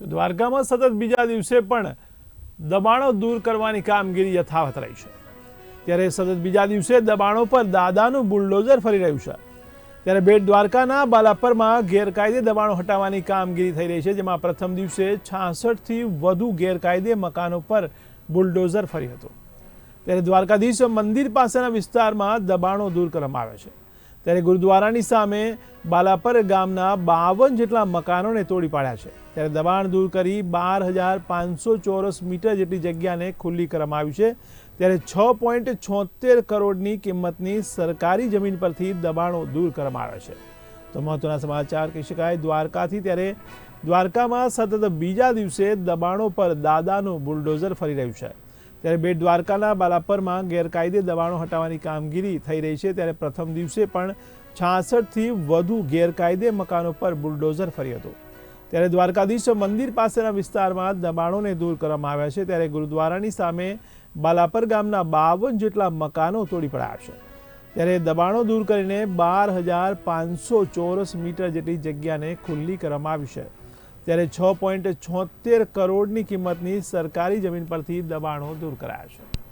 તો દ્વારકામાં સતત બીજા દિવસે પણ દબાણો દૂર કરવાની કામગીરી યથાવત રહી છે. ત્યારે સતત બીજા દિવસે દબાણો પર દાદાનું બુલડોઝર ફરી રહ્યું છે. ત્યારે બેટ દ્વારકાના બાલાપરમાં ગેરકાયદે દબાણો હટાવવાની કામગીરી થઈ રહી છે, જેમાં પ્રથમ દિવસે છાસઠથી વધુ ગેરકાયદે મકાનો પર બુલડોઝર ફરી હતું. ત્યારે દ્વારકાધીશ મંદિર પાસેના વિસ્તારમાં દબાણો દૂર કરવામાં આવે છે. ત્યારે ગુરુદ્વારાની સામે બાલાપર ગામના બાવન જેટલા મકાનોને તોડી પાડ્યા છે. ત્યારે દબાણ દૂર કરી બાર હજાર પાંચસો ચોરસ મીટર જેટલી જગ્યાને ખુલ્લી કરવામાં આવી છે. ત્યારે છ પોઈન્ટ છોતેર કરોડની કિંમતની સરકારી જમીન પરથી દબાણો દૂર કરવામાં આવે છે. તો મહત્વના સમાચાર કહી શકાય, દ્વારકાથી ત્યારે દ્વારકામાં સતત બીજા દિવસે દબાણો પર દાદાનું બુલડોઝર ફરી રહ્યું છે. ત્યારે બેટ દ્વારકાના બાલાપરમાં ગેરકાયદે દબાણો હટાવવાની કામગીરી થઈ રહી છે. ત્યારે પ્રથમ દિવસે પણ છાસઠથી વધુ ગેરકાયદે મકાનો પર બુલડોઝર ફરી હતો. ત્યારે દ્વારકાધીશ મંદિર પાસેના વિસ્તારમાં દબાણોને દૂર કરવામાં આવ્યા છે. ત્યારે ગુરુદ્વારાની સામે બાલાપર ગામના બાવન જેટલા મકાનો તોડી પડાયા છે. ત્યારે દબાણો દૂર કરીને બાર હજાર પાંચસો ચોરસ મીટર જેટલી જગ્યાને ખુલ્લી કરવામાં આવી છે. ત્યારે છ પોઈન્ટ છોતેર કરોડની કિંમતની સરકારી જમીન પરથી દબાણો દૂર કરાયા છે.